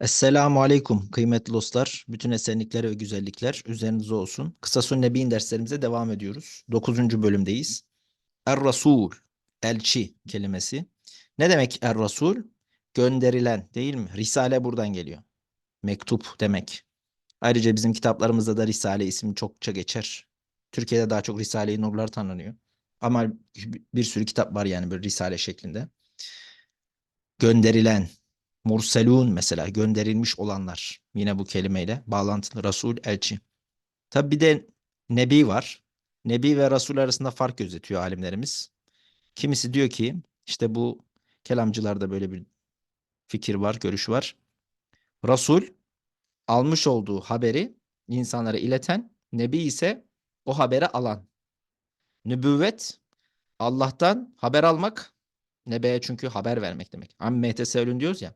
Esselamu Aleyküm kıymetli dostlar. Bütün esenlikler ve güzellikler üzerinize olsun. Kısasun Nebi'in derslerimize devam ediyoruz. 9. bölümdeyiz. Er-Rasul, elçi kelimesi. Ne demek Er-Rasul? Gönderilen değil mi? Risale buradan geliyor. Mektup demek. Ayrıca bizim kitaplarımızda da Risale ismi çokça geçer. Türkiye'de daha çok Risale-i Nurlar tanınıyor. Ama bir sürü kitap var yani böyle Risale şeklinde. Gönderilen, Murselun mesela gönderilmiş olanlar yine bu kelimeyle bağlantılı Resul elçi. Tabi bir de Nebi var. Nebi ve Resul arasında fark gözetiyor alimlerimiz. Kimisi diyor ki işte bu kelamcılarda böyle bir fikir var, görüş var. Resul almış olduğu haberi insanlara ileten, Nebi ise o haberi alan. Nübüvvet Allah'tan haber almak, Nebe'ye çünkü haber vermek demek. Amme tesellün diyoruz ya.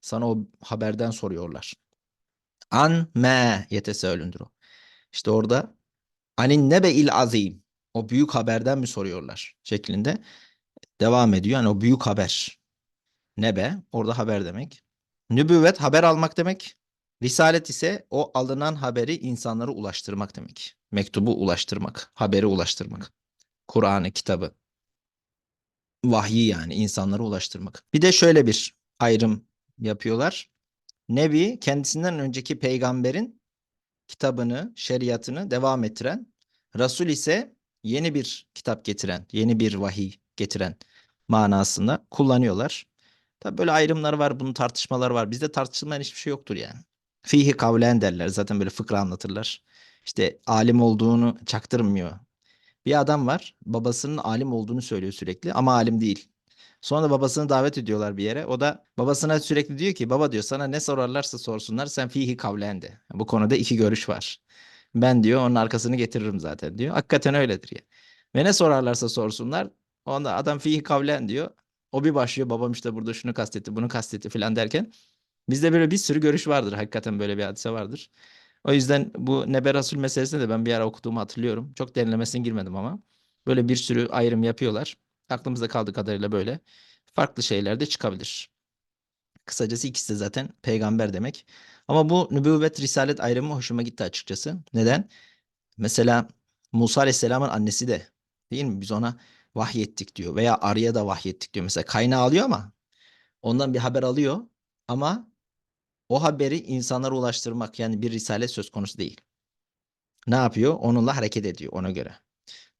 Sana o haberden soruyorlar. An me yeteseölündür o. İşte orada anin nebe il azim. O büyük haberden mi soruyorlar şeklinde devam ediyor. Yani o büyük haber. Nebe orada haber demek. Nübüvvet haber almak demek. Risalet ise o alınan haberi insanlara ulaştırmak demek. Mektubu ulaştırmak, haberi ulaştırmak. Kur'an'ı, kitabı. Vahyi yani insanlara ulaştırmak. Bir de şöyle bir ayrım yapıyorlar. Nebi kendisinden önceki peygamberin kitabını, şeriatını devam ettiren, Resul ise yeni bir kitap getiren, yeni bir vahiy getiren manasında kullanıyorlar. Tabi böyle ayrımlar var, bunun tartışmalar var. Bizde tartışılmayan hiçbir şey yoktur yani. Fihi kavlen derler. Zaten böyle fıkra anlatırlar. İşte alim olduğunu çaktırmıyor. Bir adam var, babasının alim olduğunu söylüyor sürekli ama alim değil. Sonra babasını davet ediyorlar bir yere. O da babasına sürekli diyor ki baba diyor sana ne sorarlarsa sorsunlar sen fihi kavlendi. Bu konuda iki görüş var. Ben diyor onun arkasını getiririm zaten diyor. Hakikaten öyledir ya. Ve ne sorarlarsa sorsunlar. Onda adam fihi kavlen diyor. O bir başlıyor babam işte burada şunu kastetti bunu kastetti falan derken. Bizde böyle bir sürü görüş vardır. Hakikaten böyle bir hadise vardır. O yüzden bu Nebe Rasul meselesinde de ben bir ara okuduğumu hatırlıyorum. Çok derinlemesine girmedim ama. Böyle bir sürü ayrım yapıyorlar. Aklımızda kaldığı kadarıyla böyle farklı şeyler de çıkabilir. Kısacası ikisi de zaten peygamber demek. Ama bu nübüvvet risalet ayrımı hoşuma gitti açıkçası. Neden? Mesela Musa Aleyhisselam'ın annesi de değil mi? Biz ona vahyettik diyor veya arıya da vahyettik diyor. Mesela kaynağı alıyor ama ondan bir haber alıyor ama o haberi insanlara ulaştırmak yani bir risale söz konusu değil. Ne yapıyor? Onunla hareket ediyor ona göre.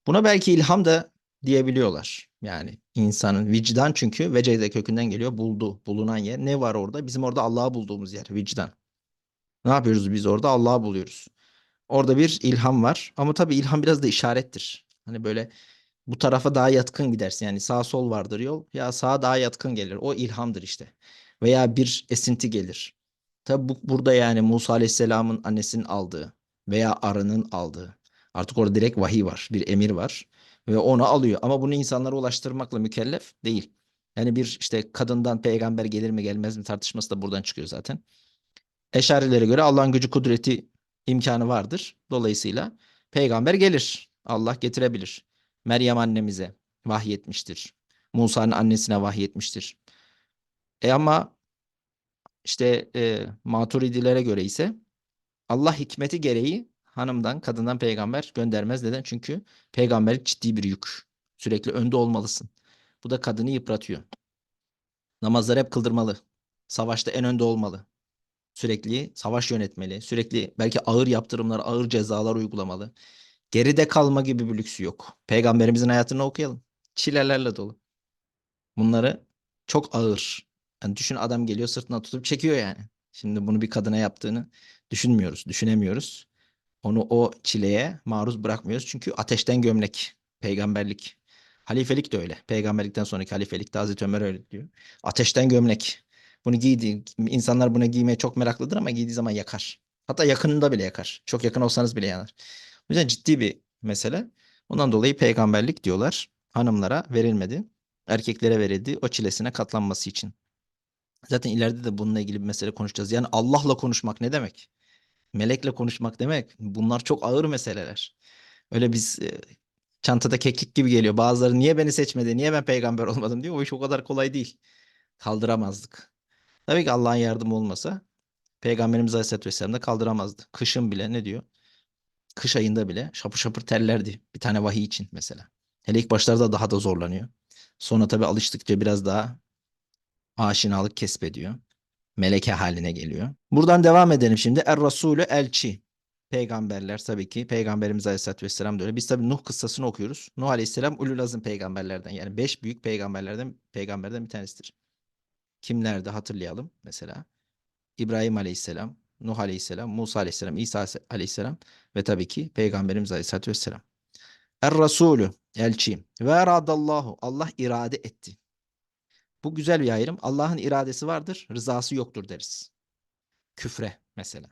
Buna belki ilham da diyebiliyorlar. Yani insanın vicdan çünkü vecede kökünden geliyor buldu, bulunan yer. Ne var orada? Bizim orada Allah'ı bulduğumuz yer vicdan. Ne yapıyoruz biz orada? Allah'ı buluyoruz. Orada bir ilham var ama tabii ilham biraz da işarettir. Hani böyle bu tarafa daha yatkın gidersin. Yani sağ sol vardır yol. Ya sağa daha yatkın gelir. O ilhamdır işte. Veya bir esinti gelir. Tabi bu, burada yani Musa Aleyhisselam'ın annesinin aldığı veya arının aldığı. Artık orada direkt vahiy var. Bir emir var ve onu alıyor. Ama bunu insanlara ulaştırmakla mükellef değil. Yani bir işte kadından peygamber gelir mi gelmez mi tartışması da buradan çıkıyor zaten. Eşarilere göre Allah'ın gücü kudreti imkanı vardır. Dolayısıyla peygamber gelir. Allah getirebilir. Meryem annemize vahyetmiştir. Musa'nın annesine vahyetmiştir. E ama işte e, maturidilere göre ise Allah hikmeti gereği hanımdan, kadından peygamber göndermez. Neden? Çünkü peygamberlik ciddi bir yük. Sürekli önde olmalısın. Bu da kadını yıpratıyor. Namazları hep kıldırmalı. Savaşta en önde olmalı. Sürekli savaş yönetmeli. Sürekli belki ağır yaptırımlar, ağır cezalar uygulamalı. Geride kalma gibi bir lüksü yok. Peygamberimizin hayatını okuyalım. Çilelerle dolu. Bunları çok ağır. Yani düşün adam geliyor sırtına tutup çekiyor yani. Şimdi bunu bir kadına yaptığını düşünmüyoruz, düşünemiyoruz. Onu o çileye maruz bırakmıyoruz. Çünkü ateşten gömlek, peygamberlik. Halifelik de öyle. Peygamberlikten sonraki halifelik de Hazreti Ömer öyle diyor. Ateşten gömlek. Bunu giydi. İnsanlar buna giymeye çok meraklıdır ama giydiği zaman yakar. Hatta yakınında bile yakar. Çok yakın olsanız bile yanar. O yüzden ciddi bir mesele. Ondan dolayı peygamberlik diyorlar. Hanımlara verilmedi. Erkeklere verildi. O çilesine katlanması için. Zaten ileride de bununla ilgili bir mesele konuşacağız. Yani Allah'la konuşmak ne demek? Melekle konuşmak demek. Bunlar çok ağır meseleler. Öyle biz e, çantada keklik gibi geliyor. Bazıları niye beni seçmedi, niye ben peygamber olmadım diyor. O iş o kadar kolay değil. Kaldıramazdık. Tabii ki Allah'ın yardımı olmasa Peygamberimiz Aleyhisselatü Vesselam da kaldıramazdı. Kışın bile ne diyor? Kış ayında bile şapır şapır terlerdi. Bir tane vahiy için mesela. Hele ilk başlarda daha da zorlanıyor. Sonra tabii alıştıkça biraz daha aşinalık kesbediyor. Meleke haline geliyor. Buradan devam edelim şimdi. Er-Rasulü elçi. Peygamberler tabii ki. Peygamberimiz Aleyhisselatü Vesselam da öyle. Biz tabii Nuh kıssasını okuyoruz. Nuh Aleyhisselam ulul azım peygamberlerden. Yani beş büyük peygamberlerden peygamberden bir tanesidir. Kimlerdi hatırlayalım mesela. İbrahim Aleyhisselam, Nuh Aleyhisselam, Musa Aleyhisselam, İsa Aleyhisselam ve tabii ki Peygamberimiz Aleyhisselatü Vesselam. Er-Rasulü, elçi. Ve eradallahu, Allah irade etti. Bu güzel bir ayrım. Allah'ın iradesi vardır, rızası yoktur deriz. Küfre mesela.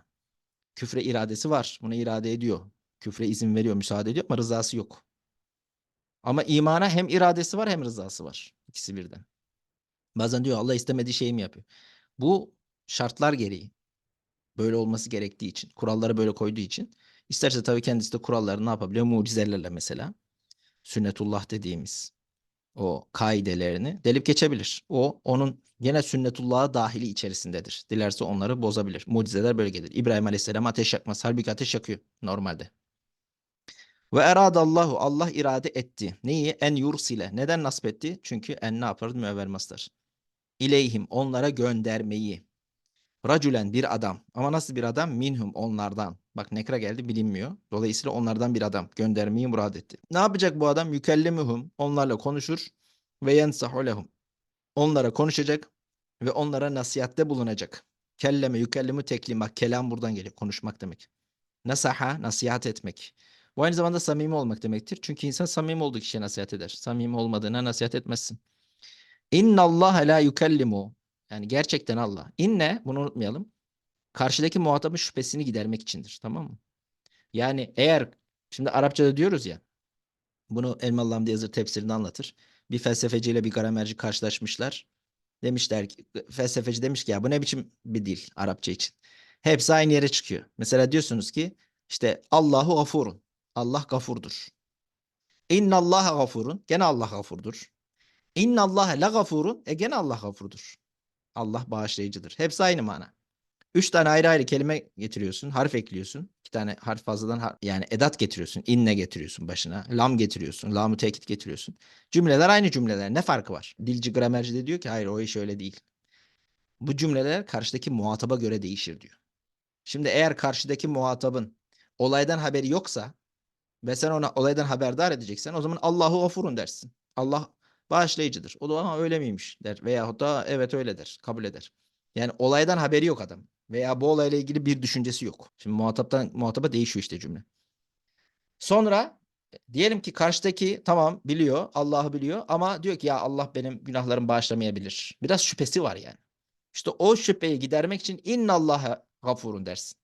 Küfre iradesi var. Bunu irade ediyor. Küfre izin veriyor, müsaade ediyor ama rızası yok. Ama imana hem iradesi var hem rızası var. İkisi birden. Bazen diyor Allah istemediği şeyi mi yapıyor? Bu şartlar gereği. Böyle olması gerektiği için. Kuralları böyle koyduğu için. İsterse tabii kendisi de kuralları ne yapabiliyor? Mucizelerle mesela. Sünnetullah dediğimiz o kaidelerini delip geçebilir. O onun yine sünnetullah'a dahili içerisindedir. Dilerse onları bozabilir. Mucizeler böyle gelir. İbrahim Aleyhisselam ateş yakmaz. Halbuki ateş yakıyor normalde. Ve eradallahu Allah irade etti. Neyi? En yursile. Neden nasip etti? Çünkü en ne yapar? Müevver mastar. İleyhim onlara göndermeyi. Racülen bir adam. Ama nasıl bir adam? Minhum onlardan. Bak nekra geldi bilinmiyor. Dolayısıyla onlardan bir adam göndermeyi murad etti. Ne yapacak bu adam? Yükellimuhum. Onlarla konuşur. Ve yensahu lehum. Onlara konuşacak ve onlara nasihatte bulunacak. Kelleme yükellimu teklima. Kelam buradan geliyor. Konuşmak demek. Nasaha, nasihat etmek. Bu aynı zamanda samimi olmak demektir. Çünkü insan samimi olduğu kişiye nasihat eder. Samimi olmadığına nasihat etmezsin. İnna Allah la yukellimu. Yani gerçekten Allah. İnne bunu unutmayalım. Karşıdaki muhatabın şüphesini gidermek içindir. Tamam mı? Yani eğer şimdi Arapçada diyoruz ya bunu Elmalı Hamdi Yazır tefsirinde anlatır. Bir felsefeciyle bir gramerci karşılaşmışlar. Demişler ki felsefeci demiş ki ya bu ne biçim bir dil Arapça için. Hepsi aynı yere çıkıyor. Mesela diyorsunuz ki işte Allahu gafurun. Allah gafurdur. İnnallaha gafurun. Gene Allah gafurdur. İnnallaha la gafurun. E gene Allah gafurdur. Allah bağışlayıcıdır. Hepsi aynı mana. Üç tane ayrı ayrı kelime getiriyorsun. Harf ekliyorsun. İki tane harf fazladan har- yani edat getiriyorsun. İnne getiriyorsun başına. Lam getiriyorsun. Lamı tekit getiriyorsun. Cümleler aynı cümleler. Ne farkı var? Dilci gramerci de diyor ki hayır o iş öyle değil. Bu cümleler karşıdaki muhataba göre değişir diyor. Şimdi eğer karşıdaki muhatabın olaydan haberi yoksa ve sen ona olaydan haberdar edeceksen o zaman Allahu gafurun dersin. Allah bağışlayıcıdır. O da ama öyle miymiş der. Veyahut da evet öyle der. Kabul eder. Yani olaydan haberi yok adam. Veya bu olayla ilgili bir düşüncesi yok. Şimdi muhataptan muhataba değişiyor işte cümle. Sonra diyelim ki karşıdaki tamam biliyor, Allah'ı biliyor ama diyor ki ya Allah benim günahlarımı bağışlamayabilir. Biraz şüphesi var yani. İşte o şüpheyi gidermek için innallaha gafurun dersin.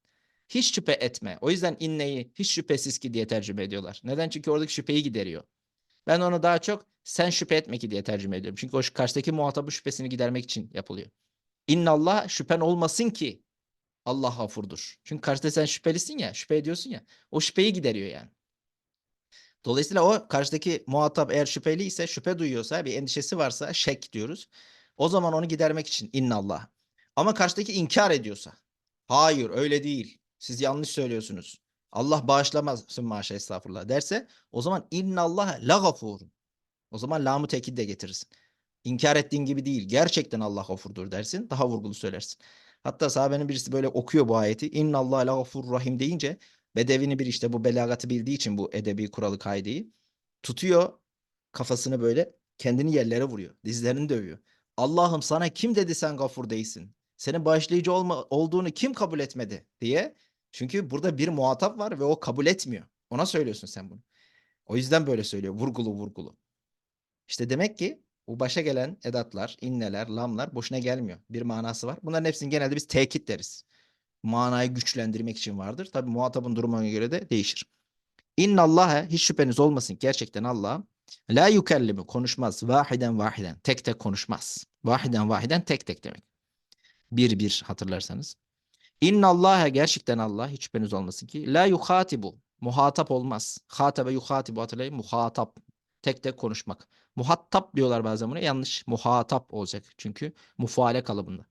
Hiç şüphe etme. O yüzden inneyi hiç şüphesiz ki diye tercüme ediyorlar. Neden? Çünkü oradaki şüpheyi gideriyor. Ben onu daha çok sen şüphe etme ki diye tercüme ediyorum. Çünkü o karşıdaki muhatabı şüphesini gidermek için yapılıyor. İnnallah şüphen olmasın ki Allah gafurdur. Çünkü karşıda sen şüphelisin ya, şüphe ediyorsun ya. O şüpheyi gideriyor yani. Dolayısıyla o karşıdaki muhatap eğer şüpheli ise, şüphe duyuyorsa, bir endişesi varsa şek diyoruz. O zaman onu gidermek için innallah. Ama karşıdaki inkar ediyorsa, hayır öyle değil, siz yanlış söylüyorsunuz. Allah bağışlamazsın maşa estağfurullah derse o zaman innallah la gafurun. O zaman lamı tekid de getirirsin. İnkar ettiğin gibi değil. Gerçekten Allah gafurdur dersin. Daha vurgulu söylersin. Hatta sahabenin birisi böyle okuyor bu ayeti. İnna Allah la gafur rahim deyince Bedevini bir işte bu belagatı bildiği için bu edebi kuralı kaideyi tutuyor kafasını böyle kendini yerlere vuruyor. Dizlerini dövüyor. Allah'ım sana kim dedi sen gafur değilsin? Senin bağışlayıcı olma, olduğunu kim kabul etmedi diye. Çünkü burada bir muhatap var ve o kabul etmiyor. Ona söylüyorsun sen bunu. O yüzden böyle söylüyor. Vurgulu vurgulu. İşte demek ki bu başa gelen edatlar, inneler, lamlar boşuna gelmiyor. Bir manası var. Bunların hepsini genelde biz tekit deriz. Manayı güçlendirmek için vardır. Tabi muhatabın durumuna göre de değişir. İnna Allah'a hiç şüpheniz olmasın. Gerçekten Allah la yukellimu konuşmaz. Vahiden vahiden. Tek tek konuşmaz. Vahiden vahiden tek tek demek. Bir bir hatırlarsanız. İnna Allah'a gerçekten Allah hiç şüpheniz olmasın ki la yuhatibu. Muhatap olmaz. Hatabe yuhatibu hatırlayın. Muhatap. Tek tek konuşmak. Muhatap diyorlar bazen buna. Yanlış. Muhatap olacak. Çünkü mufaale kalıbında.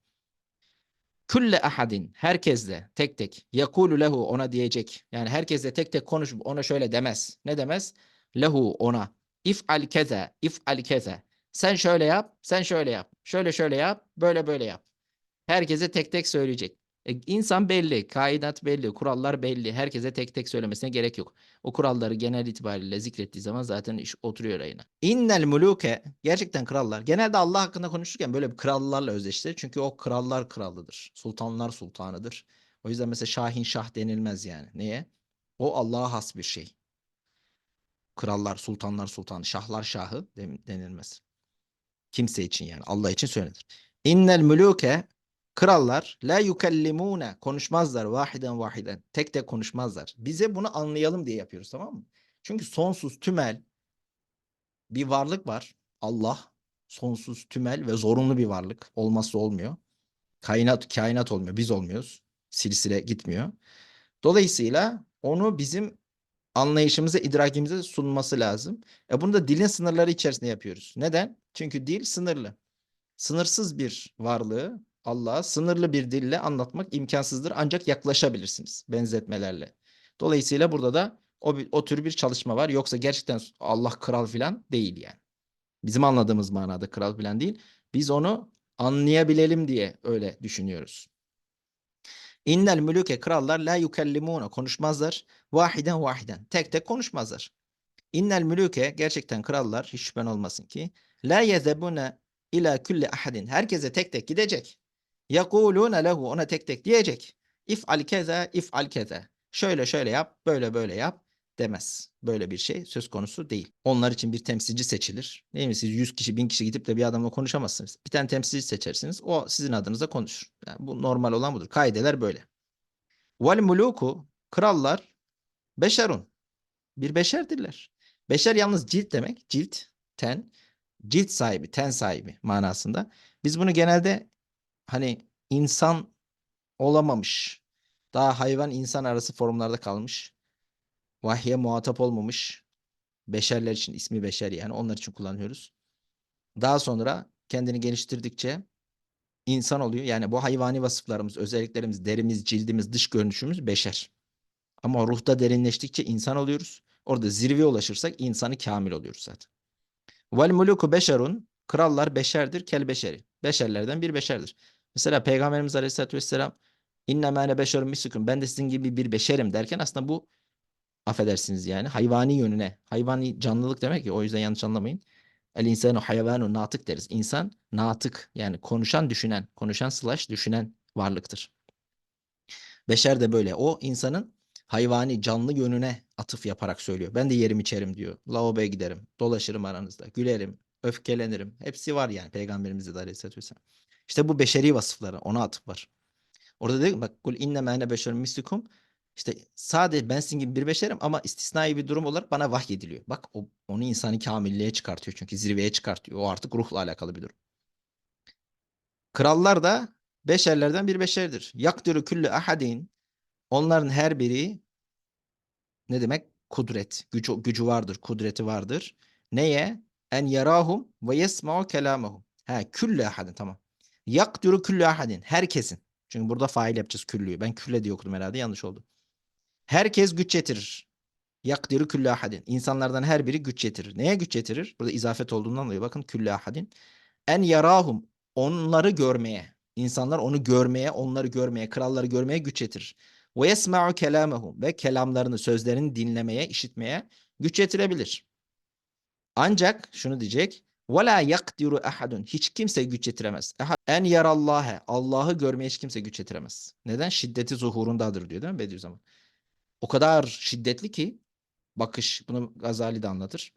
Külle ahadin herkesle tek tek yakulu lehu ona diyecek. Yani herkesle tek tek konuşup ona şöyle demez. Ne demez? Lehu ona if'al keza if'al keza. Sen şöyle yap, sen şöyle yap. Şöyle şöyle yap, böyle böyle yap. Herkese tek tek söyleyecek. E, insan belli, kainat belli, kurallar belli. Herkese tek tek söylemesine gerek yok. O kuralları genel itibariyle zikrettiği zaman zaten iş oturuyor ayına. İnnel muluke gerçekten krallar. Genelde Allah hakkında konuşurken böyle bir krallarla özdeştir. Çünkü o krallar kralıdır. Sultanlar sultanıdır. O yüzden mesela Şahin Şah denilmez yani. Niye? O Allah'a has bir şey. Krallar, sultanlar sultanı, şahlar şahı denilmez. Kimse için yani Allah için söylenir. İnnel muluke krallar la yukellimune konuşmazlar vahiden vahiden. Tek tek konuşmazlar. Bize bunu anlayalım diye yapıyoruz tamam mı? Çünkü sonsuz tümel bir varlık var. Allah sonsuz tümel ve zorunlu bir varlık. Olmazsa olmuyor. Kainat kainat olmuyor. Biz olmuyoruz. Silsile gitmiyor. Dolayısıyla onu bizim anlayışımıza, idrakimize sunması lazım. E bunu da dilin sınırları içerisinde yapıyoruz. Neden? Çünkü dil sınırlı. Sınırsız bir varlığı Allah'a sınırlı bir dille anlatmak imkansızdır. Ancak yaklaşabilirsiniz benzetmelerle. Dolayısıyla burada da o, o tür bir çalışma var. Yoksa gerçekten Allah kral falan değil yani. Bizim anladığımız manada kral falan değil. Biz onu anlayabilelim diye öyle düşünüyoruz. İnnel mülüke krallar la yukellimuna konuşmazlar. Vahiden vahiden. Tek tek konuşmazlar. İnnel mülüke gerçekten krallar hiç şüphen olmasın ki la yezebune ila kulli ahadin. Herkese tek tek gidecek. Yekulune lehu ona tek tek diyecek. İf'al keza if'al keza. Şöyle şöyle yap, böyle böyle yap demez. Böyle bir şey söz konusu değil. Onlar için bir temsilci seçilir. Değil mi? Siz 100 kişi, 1000 kişi gidip de bir adamla konuşamazsınız. Bir tane temsilci seçersiniz. O sizin adınıza konuşur. Yani bu normal olan budur. Kaideler böyle. Vel krallar beşerun. Bir beşerdirler. Beşer yalnız cilt demek. Cilt, ten. Cilt sahibi, ten sahibi manasında. Biz bunu genelde hani insan olamamış, daha hayvan insan arası formlarda kalmış, vahye muhatap olmamış beşerler için ismi beşer yani onlar için kullanıyoruz. Daha sonra kendini geliştirdikçe insan oluyor. Yani bu hayvani vasıflarımız, özelliklerimiz, derimiz, cildimiz, dış görünüşümüz beşer. Ama ruhta derinleştikçe insan oluyoruz. Orada zirveye ulaşırsak insanı kamil oluyoruz zaten. Vel muluku beşerun krallar beşerdir kel beşeri. Beşerlerden bir beşerdir. Mesela Peygamberimiz Aleyhisselatü Vesselam innemâ ene beşerun mislukum ben de sizin gibi bir beşerim derken aslında bu affedersiniz yani hayvani yönüne hayvani canlılık demek ki o yüzden yanlış anlamayın. El insanu hayvanu natık deriz. İnsan natık yani konuşan düşünen konuşan slash düşünen varlıktır. Beşer de böyle. O insanın hayvani canlı yönüne atıf yaparak söylüyor. Ben de yerim içerim diyor. Lavaboya giderim. Dolaşırım aranızda. Gülerim. Öfkelenirim. Hepsi var yani peygamberimizde de aleyhissalatü vesselam. İşte bu beşeri vasıfları. Ona atıf var. Orada diyor bak kul inne ene beşerun mislukum. İşte sadece ben sizin gibi bir beşerim ama istisnai bir durum olarak bana vahyediliyor. Bak o, onu insanı kamilliğe çıkartıyor çünkü zirveye çıkartıyor. O artık ruhla alakalı bir durum. Krallar da beşerlerden bir beşerdir. Yakdiru küllü ahadin onların her biri ne demek? Kudret. Gücü, gücü vardır, kudreti vardır. Neye? En yarahum ve yesma'u kelamahum. Ha, küllü ahadin tamam. Yakdiru küllü ahadin. Herkesin. Çünkü burada fail yapacağız küllüyü. Ben külle diye okudum herhalde yanlış oldu. Herkes güç yetirir. Yakdiru küllü ahadin. İnsanlardan her biri güç yetirir. Neye güç yetirir? Burada izafet olduğundan dolayı bakın küllü ahadin. En yarahum. Onları görmeye. İnsanlar onu görmeye, onları görmeye, kralları görmeye güç yetirir. Ve yesma'u kelamehum. Ve kelamlarını, sözlerini dinlemeye, işitmeye güç yetirebilir. Ancak şunu diyecek. Ve la yakdiru ahadun. Hiç kimse güç yetiremez. En yarallâhe. Allah'ı görmeye hiç kimse güç yetiremez. Neden? Şiddeti zuhurundadır diyor değil mi Bediüzzaman? O kadar şiddetli ki bakış bunu Gazali de anlatır.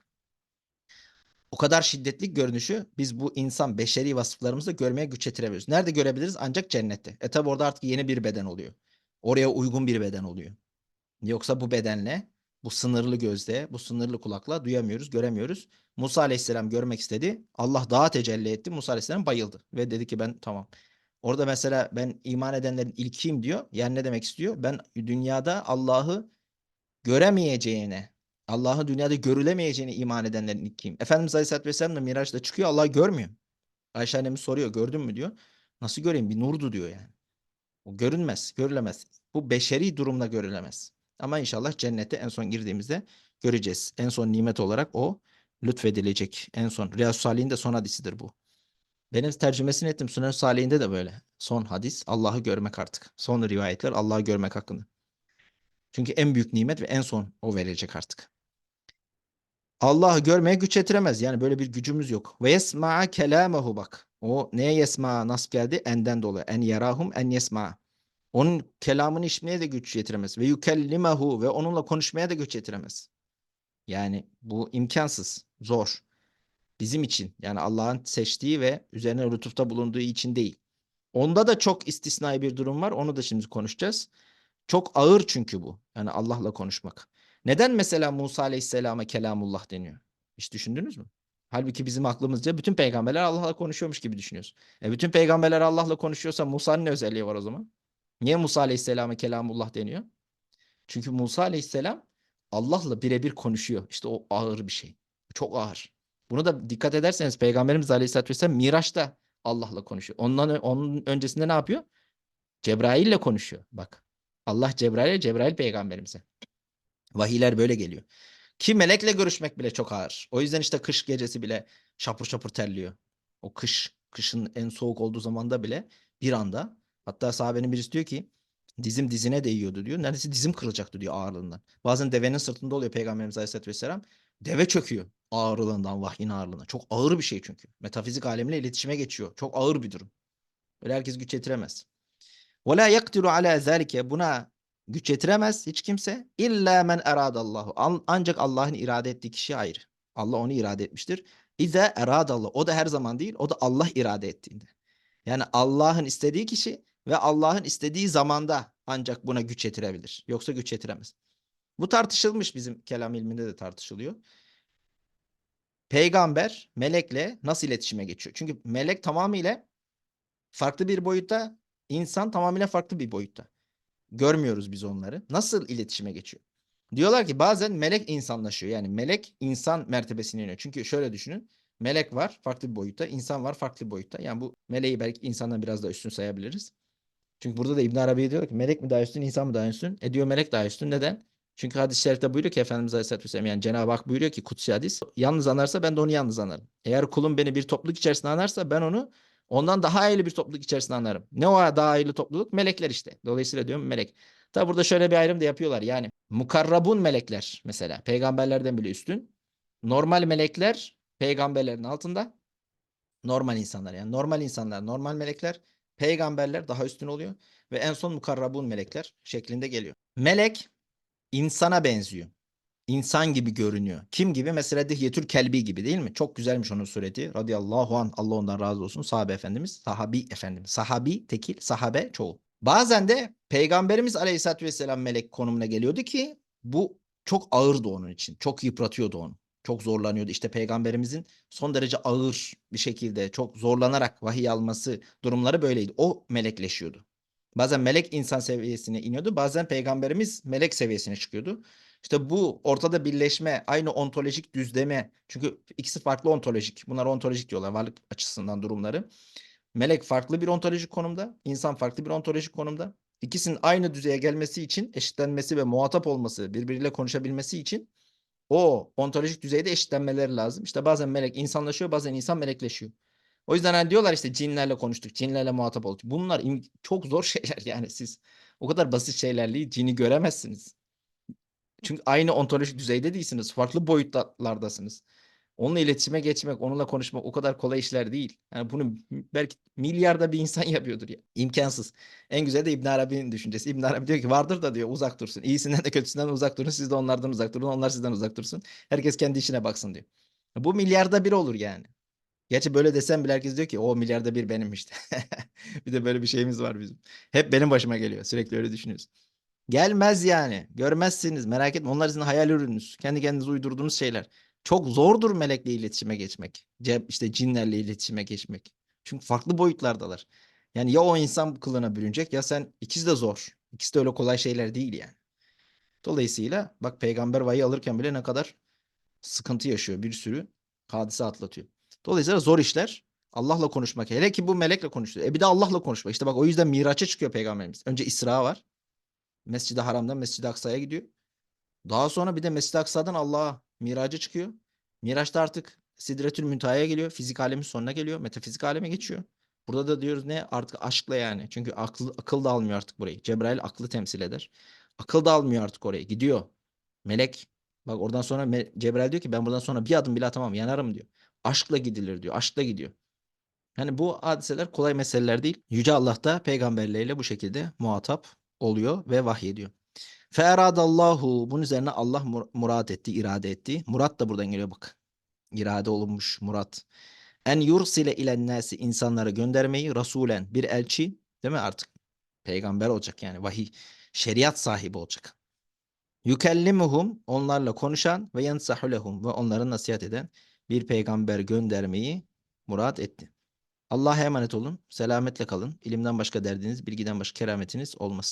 O kadar şiddetli görünüşü biz bu insan beşeri vasıflarımızda görmeye güç yetiremiyoruz. Nerede görebiliriz? Ancak cennette. E tabi orada artık yeni bir beden oluyor. Oraya uygun bir beden oluyor. Yoksa bu bedenle bu sınırlı gözle, bu sınırlı kulakla duyamıyoruz, göremiyoruz. Musa Aleyhisselam görmek istedi. Allah daha tecelli etti. Musa Aleyhisselam bayıldı ve dedi ki ben tamam. Orada mesela ben iman edenlerin ilkiyim diyor. Yani ne demek istiyor? Ben dünyada Allah'ı göremeyeceğine, Allah'ı dünyada görülemeyeceğine iman edenlerin ilkiyim. Efendimiz Aleyhisselatü Vesselam da Miraç'ta çıkıyor Allah'ı görmüyor. Ayşe annemiz soruyor gördün mü diyor. Nasıl göreyim bir nurdu diyor yani. O görünmez, görülemez. Bu beşeri durumla görülemez. Ama inşallah cennete en son girdiğimizde göreceğiz. En son nimet olarak o lütfedilecek. En son. Riyaz Salih'in de son hadisidir bu. Benim tercümesini ettim. Sunan Salih'inde de böyle. Son hadis Allah'ı görmek artık. Son rivayetler Allah'ı görmek hakkında. Çünkü en büyük nimet ve en son o verecek artık. Allah'ı görmeye güç yetiremez. Yani böyle bir gücümüz yok. Ve yesma'a kelamehu bak. O neye yesma'a nasıl geldi? Enden dolayı. En yarahum en yesma'a. Onun kelamını işitmeye de güç yetiremez. Ve yukellimehu ve onunla konuşmaya da güç yetiremez. Yani bu imkansız, zor. Bizim için yani Allah'ın seçtiği ve üzerine lütufta bulunduğu için değil. Onda da çok istisnai bir durum var. Onu da şimdi konuşacağız. Çok ağır çünkü bu. Yani Allah'la konuşmak. Neden mesela Musa Aleyhisselam'a kelamullah deniyor? Hiç düşündünüz mü? Halbuki bizim aklımızca bütün peygamberler Allah'la konuşuyormuş gibi düşünüyoruz. E bütün peygamberler Allah'la konuşuyorsa Musa'nın ne özelliği var o zaman? Niye Musa Aleyhisselam'a kelamullah deniyor? Çünkü Musa Aleyhisselam Allah'la birebir konuşuyor. İşte o ağır bir şey. Çok ağır. Bunu da dikkat ederseniz Peygamberimiz Aleyhisselatü Vesselam Miraç'ta Allah'la konuşuyor. Ondan onun öncesinde ne yapıyor? Cebrail'le konuşuyor. Bak. Allah Cebrail'e, Cebrail peygamberimize. Vahiyler böyle geliyor. Ki melekle görüşmek bile çok ağır. O yüzden işte kış gecesi bile şapur şapur terliyor. O kış, kışın en soğuk olduğu zamanda bile bir anda hatta sahabenin birisi diyor ki dizim dizine değiyordu diyor. Neredeyse dizim kırılacaktı diyor ağırlığından. Bazen devenin sırtında oluyor Peygamberimiz Aleyhisselatü Vesselam. Deve çöküyor ağırlığından, vahyin ağırlığına. Çok ağır bir şey çünkü. Metafizik alemiyle iletişime geçiyor. Çok ağır bir durum. Öyle herkes güç yetiremez. وَلَا يَقْدِرُ عَلَى ذَٰلِكَ Buna güç yetiremez hiç kimse. İlla men eradallahu. An- Ancak Allah'ın irade ettiği kişi ayrı. Allah onu irade etmiştir. İze eradallah. O da her zaman değil. O da Allah irade ettiğinde. Yani Allah'ın istediği kişi ve Allah'ın istediği zamanda ancak buna güç yetirebilir. Yoksa güç yetiremez. Bu tartışılmış bizim kelam ilminde de tartışılıyor. Peygamber melekle nasıl iletişime geçiyor? Çünkü melek tamamıyla farklı bir boyutta, insan tamamıyla farklı bir boyutta. Görmüyoruz biz onları. Nasıl iletişime geçiyor? Diyorlar ki bazen melek insanlaşıyor. Yani melek insan mertebesine iniyor. Çünkü şöyle düşünün. Melek var farklı bir boyutta, insan var farklı bir boyutta. Yani bu meleği belki insandan biraz daha üstün sayabiliriz. Çünkü burada da İbn Arabi diyor ki melek mi daha üstün, insan mı daha üstün? E diyor melek daha üstün. Neden? Çünkü hadis-i şerifte buyuruyor ki Efendimiz Aleyhisselatü Vesselam yani Cenab-ı Hak buyuruyor ki kutsi hadis yalnız anarsa ben de onu yalnız anarım. Eğer kulum beni bir topluluk içerisinde anarsa ben onu ondan daha hayırlı bir topluluk içerisinde anlarım. Ne o daha hayırlı topluluk? Melekler işte. Dolayısıyla diyorum melek. Tabi burada şöyle bir ayrım da yapıyorlar. Yani mukarrabun melekler mesela peygamberlerden bile üstün. Normal melekler peygamberlerin altında. Normal insanlar yani normal insanlar, normal melekler, peygamberler daha üstün oluyor ve en son mukarrabun melekler şeklinde geliyor. Melek insana benziyor. İnsan gibi görünüyor. Kim gibi? Mesela Dihyetül Kelbi gibi değil mi? Çok güzelmiş onun sureti. Radıyallahu an. Allah ondan razı olsun. Sahabe efendimiz. Sahabi efendimiz. Sahabi tekil. Sahabe çoğul. Bazen de Peygamberimiz Aleyhisselatü Vesselam melek konumuna geliyordu ki bu çok ağırdı onun için. Çok yıpratıyordu onu. Çok zorlanıyordu. İşte Peygamberimizin son derece ağır bir şekilde çok zorlanarak vahiy alması durumları böyleydi. O melekleşiyordu. Bazen melek insan seviyesine iniyordu. Bazen peygamberimiz melek seviyesine çıkıyordu. İşte bu ortada birleşme, aynı ontolojik düzleme. Çünkü ikisi farklı ontolojik. Bunlar ontolojik diyorlar varlık açısından durumları. Melek farklı bir ontolojik konumda, insan farklı bir ontolojik konumda. İkisinin aynı düzeye gelmesi için, eşitlenmesi ve muhatap olması, birbiriyle konuşabilmesi için o ontolojik düzeyde eşitlenmeleri lazım. İşte bazen melek insanlaşıyor, bazen insan melekleşiyor. O yüzden hani diyorlar işte cinlerle konuştuk, cinlerle muhatap olduk. Bunlar çok zor şeyler yani siz o kadar basit şeylerle cini göremezsiniz. Çünkü aynı ontolojik düzeyde değilsiniz. Farklı boyutlardasınız. Onunla iletişime geçmek, onunla konuşmak o kadar kolay işler değil. Yani bunu belki milyarda bir insan yapıyordur ya. İmkansız. En güzel de İbn Arabi'nin düşüncesi. İbn Arabi diyor ki vardır da diyor uzak dursun. İyisinden de kötüsünden uzak durun. Siz de onlardan uzak durun. Onlar sizden uzak dursun. Herkes kendi işine baksın diyor. Bu milyarda bir olur yani. Gerçi böyle desem bile herkes diyor ki o milyarda bir benim işte. bir de böyle bir şeyimiz var bizim. Hep benim başıma geliyor. Sürekli öyle düşünüyoruz. Gelmez yani. Görmezsiniz. Merak etme. Onlar sizin hayal ürününüz. Kendi kendinize uydurduğunuz şeyler. Çok zordur melekle iletişime geçmek. İşte cinlerle iletişime geçmek. Çünkü farklı boyutlardalar. Yani ya o insan kılığına bürünecek ya sen ikisi de zor. İkisi de öyle kolay şeyler değil yani. Dolayısıyla bak peygamber vahiy alırken bile ne kadar sıkıntı yaşıyor. Bir sürü hadise atlatıyor. Dolayısıyla zor işler Allah'la konuşmak. Hele ki bu melekle konuşuyor. E bir de Allah'la konuşmak. İşte bak o yüzden Miraç'a çıkıyor peygamberimiz. Önce İsra var. Mescid-i Haram'dan Mescid-i Aksa'ya gidiyor. Daha sonra bir de Mescid-i Aksa'dan Allah'a Miraç'a çıkıyor. Miraç'ta artık Sidretül Münteha'ya geliyor. Fizik alemin sonuna geliyor. Metafizik aleme geçiyor. Burada da diyoruz ne? Artık aşkla yani. Çünkü akıl, akıl da almıyor artık burayı. Cebrail aklı temsil eder. Akıl da almıyor artık oraya. Gidiyor. Melek. Bak oradan sonra Me- Cebrail diyor ki ben buradan sonra bir adım bile atamam. Yanarım diyor. Aşkla gidilir diyor. Aşkla gidiyor. Yani bu hadiseler kolay meseleler değil. Yüce Allah da peygamberleriyle bu şekilde muhatap oluyor ve vahyediyor. Feeradallahu bunun üzerine Allah mur- murad etti, irade etti. Murat da buradan geliyor bak. İrade olunmuş murat. En yursile ilen nasi insanlara göndermeyi rasulen bir elçi değil mi artık? Peygamber olacak yani vahiy şeriat sahibi olacak. Yükellimuhum onlarla konuşan ve yensahu lehum ve onlara nasihat eden bir peygamber göndermeyi murat etti. Allah'a emanet olun. Selametle kalın. İlimden başka derdiniz, bilgiden başka kerametiniz olmasın.